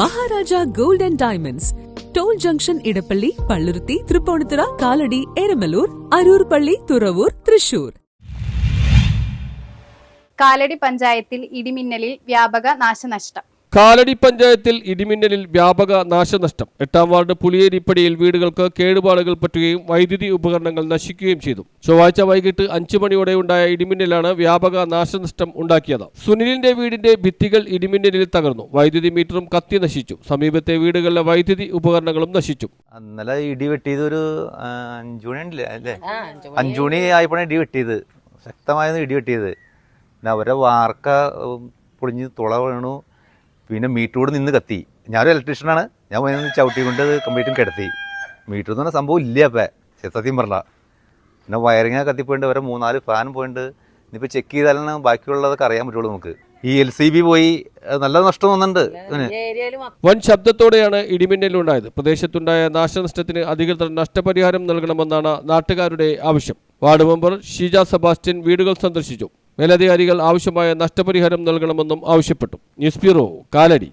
Maharaja gold and diamonds. Toll junction Edappally Palluruthy Tripunithura Kalady Eramalloor Aroor Palli Thuravoor Thrissur. Kalady പഞ്ചായത്തിൽ ഇടിമിന്നലിൽ വ്യാപക നാശനഷ്ടം. കാലടി പഞ്ചായത്തിൽ ഇടിമിന്നലിൽ വ്യാപക നാശനഷ്ടം. എട്ടാം വാർഡ് പുലിയേരിപ്പടിയിൽ വീടുകൾക്ക് കേടുപാടുകൾ പറ്റുകയും വൈദ്യുതി ഉപകരണങ്ങൾ നശിക്കുകയും ചെയ്തു. ചൊവ്വാഴ്ച വൈകിട്ട് അഞ്ചു മണിയോടെ ഉണ്ടായ ഇടിമിന്നലാണ് വ്യാപക നാശനഷ്ടം ഉണ്ടാക്കിയത്. സുനിലിന്റെ വീടിന്റെ ഭിത്തികൾ ഇടിമിന്നലിൽ തകർന്നു. വൈദ്യുതി മീറ്ററും കത്തി നശിച്ചു. സമീപത്തെ വീടുകളിലെ വൈദ്യുതി ഉപകരണങ്ങളും നശിച്ചു. ഇന്നലെ ഇടി വെട്ടിയത് ഒരു ആ, അഞ്ചു മണി ഉണ്ടല്ലേ അല്ലേ? ആയപ്പോഴാണ് ഇടി വെട്ടിയത്. ശക്തമായിരുന്നു ഇടി വെട്ടിയത്. പിന്നെ അവരുടെ വാർക്ക പൊളിഞ്ഞ് തുള വീണു. പിന്നെ മീറ്ററോട് നിന്ന് കത്തി. ഞാനൊരു ഇലക്ട്രീഷ്യനാണ് ഞാൻ പോയി നിന്ന് ചവിട്ടി കൊണ്ട് കംപ്ലീറ്റും കിടത്തി. മീറ്റർ എന്ന് പറഞ്ഞ സംഭവം ഇല്ല അപ്പം സത്യം പറഞ്ഞ. പിന്നെ വയറിങ് കത്തിപ്പോയിട്ട് വരെ മൂന്നാൽ ഫാൻ പോയിട്ട് ഇനിയിപ്പോൾ ചെക്ക് ചെയ്താലാണ് ബാക്കിയുള്ളതൊക്കെ അറിയാൻ പറ്റുള്ളൂ നമുക്ക്. ഈ എൽ സി ബി പോയി. നല്ല നഷ്ടം വന്നിട്ടുണ്ട് വൻ ശബ്ദത്തോടെയാണ് ഇടിമിന്നലുണ്ടായത്. പ്രദേശത്തുണ്ടായ നാശനഷ്ടത്തിന് അധികൃതർ നഷ്ടപരിഹാരം നൽകണമെന്നാണ് നാട്ടുകാരുടെ ആവശ്യം. വാർഡ് മെമ്പർ ഷീജ സെബാസ്റ്റ്യൻ വീടുകൾ സന്ദർശിച്ചു. മേലധികാരികൾ ആവശ്യമായ നഷ്ടപരിഹാരം നൽകണമെന്നും ആവശ്യപ്പെട്ടു. News bureau Kalady.